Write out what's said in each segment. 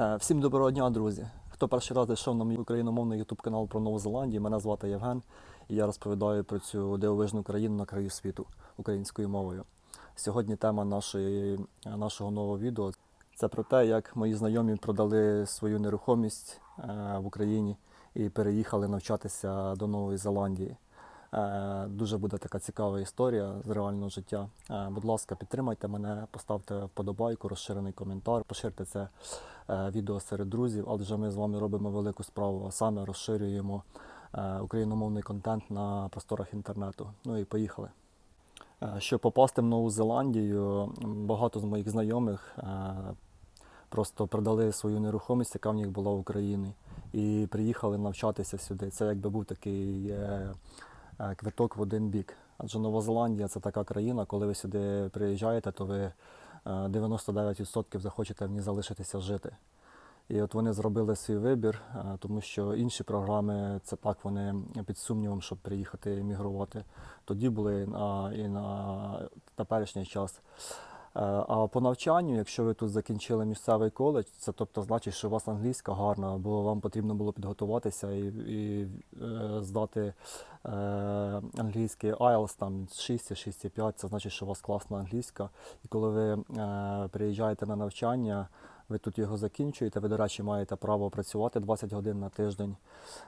Е, Всім доброго дня, друзі! Хто перший раз зайшов на мій україномовний YouTube канал про Нову Зеландію, мене звати Євген, і я розповідаю про цю дивовижну країну на краю світу українською мовою. Сьогодні тема нашої, нашого нового відео це про те, як мої знайомі продали свою нерухомість е, в Україні і переїхали навчатися до Нової Зеландії. Е, Дуже буде така цікава історія з реального життя. Е, Будь ласка, підтримайте мене, поставте вподобайку, розширений коментар, поширте це е, відео серед друзів, адже ми з вами робимо велику справу, а саме розширюємо україномовний контент на просторах інтернету. Ну і поїхали. Щоб попасти в Нову Зеландію, багато з моїх знайомих просто продали свою нерухомість, яка в них була в Україні, і приїхали навчатися сюди. Це якби був такий квиток в один бік. Адже Нова Зеландія це така країна, коли ви сюди приїжджаєте, то ви е, 99% захочете в ній залишитися жити. І от вони зробили свій вибір, е, тому що інші програми це так вони під сумнівом, щоб приїхати емігрувати. Тоді були і на теперішній час. Е, А по навчанню, якщо ви тут закінчили місцевий коледж, це тобто значить, що у вас англійська гарна, бо вам потрібно було підготуватися і, і е, здати е, англійський IELTS там 6 6,5, це значить, що у вас класна англійська. І коли ви е, приїжджаєте на навчання, ви тут його закінчуєте. Ви, до речі, маєте право працювати 20 годин на тиждень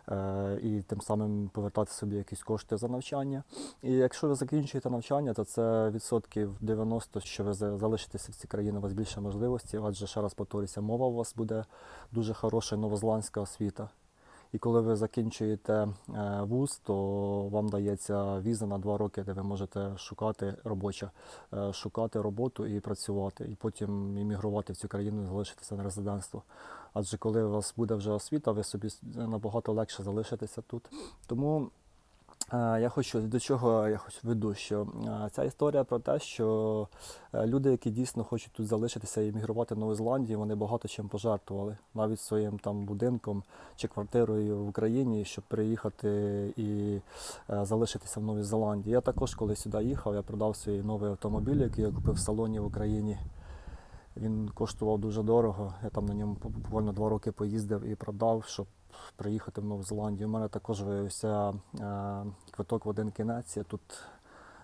е, і тим самим повертати собі якісь кошти за навчання. І якщо ви закінчуєте навчання, то це відсотків 90, що ви залишитеся в цій країні, у вас більше можливості, адже ще раз повторюся, мова у вас буде дуже хороша новозеландська освіта. І коли ви закінчуєте е, вуз, то вам дається віза на два роки, де ви можете шукати робоча, е, шукати роботу і працювати, і потім іммігрувати в цю країну і залишитися на резидентство. Адже коли у вас буде вже освіта, ви собі набагато легше залишитеся тут. Тому е, я хочу до чого я хочу веду, що е, ця історія про те, що е, люди, які дійсно хочуть тут залишитися і іммігрувати в Нову Зеландію, вони багато чим пожертвували, навіть своїм там будинком чи квартирою в Україні, щоб приїхати і е, залишитися в Новій Зеландії. Я також, коли сюди їхав, я продав свій новий автомобіль, який я купив в салоні в Україні. Він коштував дуже дорого. Я там на ньому буквально два роки поїздив і продав, щоб приїхати в Нову Зеландію. У мене також виявився е, квиток в один кінець. Тут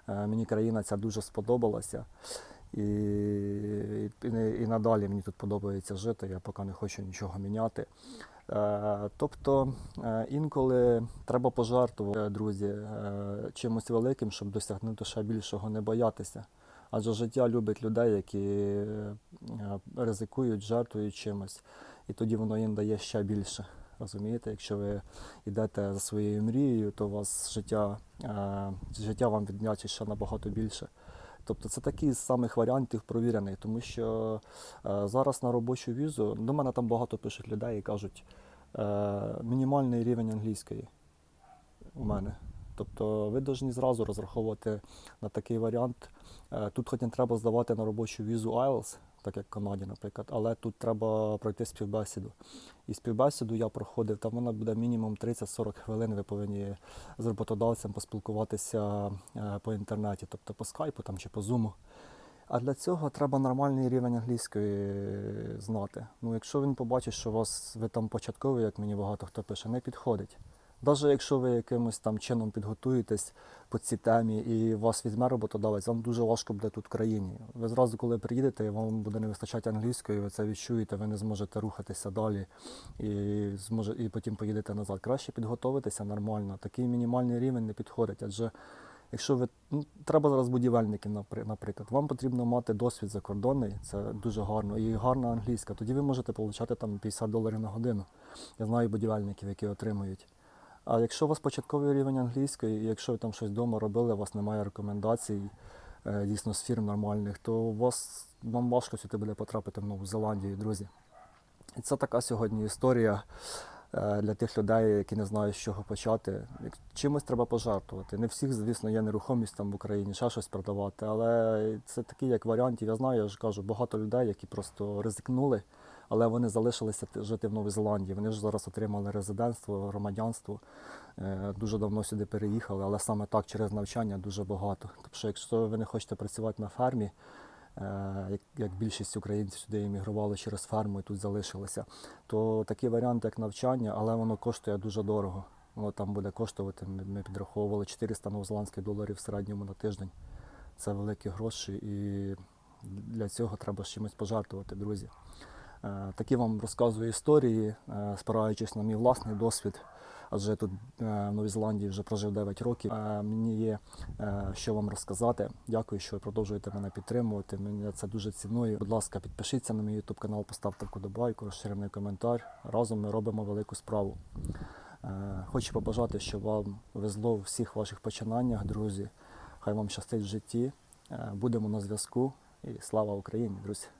е, мені країна ця дуже сподобалася. І, і, і надалі мені тут подобається жити, я поки не хочу нічого міняти. Е, тобто е, інколи треба пожертвувати, друзі, е, чимось великим, щоб досягнути ще більшого, не боятися. Адже життя любить людей, які е, ризикують, жертвують чимось, і тоді воно їм дає ще більше. Розумієте, якщо ви йдете за своєю мрією, то у вас життя, е, життя вам віддячить ще набагато більше. Тобто це такий з самих варіантів провірений, тому що е, зараз на робочу візу до мене там багато пишуть людей і кажуть, е, мінімальний рівень англійської у мене. Тобто ви повинні зразу розраховувати на такий варіант. Тут хоч не треба здавати на робочу візу IELTS, так як в Канаді, наприклад, але тут треба пройти співбесіду. І співбесіду я проходив, там вона буде мінімум 30-40 хвилин. Ви повинні з роботодавцем поспілкуватися е, по інтернеті, тобто по скайпу там, чи по зуму. А для цього треба нормальний рівень англійської знати. Ну, якщо він побачить, що вас ви там початковий, як мені багато хто пише, не підходить. Навіть якщо ви якимось там чином підготуєтесь по цій темі і вас візьме роботодавець, вам дуже важко буде тут в країні. Ви зразу, коли приїдете, вам буде не вистачати англійської, ви це відчуєте, ви не зможете рухатися далі і, зможе, і потім поїдете назад. Краще підготуватися нормально. Такий мінімальний рівень не підходить, адже Якщо ви ну, треба зараз будівельників, наприклад, вам потрібно мати досвід закордонний, це дуже гарно, і гарна англійська. Тоді ви можете отримати там 50 доларів на годину. Я знаю будівельників, які отримують. А якщо у вас початковий рівень англійської, і якщо ви там щось вдома робили, у вас немає рекомендацій е, дійсно з фірм нормальних, то у вас вам важко сюди буде потрапити в Нову Зеландію, друзі. І це така сьогодні історія е, для тих людей, які не знають, з чого почати. Чимось треба пожертвувати. Не всіх, звісно, є нерухомість там в Україні, ще щось продавати, але це такий як варіантів. Я знаю, я ж кажу, багато людей, які просто ризикнули, але вони залишилися жити в Новій Зеландії. Вони ж зараз отримали резидентство, громадянство. Е, Дуже давно сюди переїхали, але саме так через навчання дуже багато. Тобто, якщо ви не хочете працювати на фермі, е, як, більшість українців сюди іммігрували через ферму і тут залишилися, то такий варіант, як навчання, але воно коштує дуже дорого. Воно там буде коштувати, ми, підраховували 400 новозеландських доларів в середньому на тиждень. Це великі гроші, і для цього треба чимось пожертвувати, друзі. Е, Такі вам розказую історії, е, спираючись на мій власний досвід. Адже тут е, в Новій Зеландії вже прожив 9 років. Мені є що вам розказати. Дякую, що ви продовжуєте мене підтримувати. Мені це дуже ціную. Будь ласка, підпишіться на мій YouTube канал, поставте вподобайку, розширений коментар. Разом ми робимо велику справу. Хочу побажати, щоб вам везло у всіх ваших починаннях, друзі. Хай вам щастить в житті. Будемо на зв'язку. І слава Україні, друзі!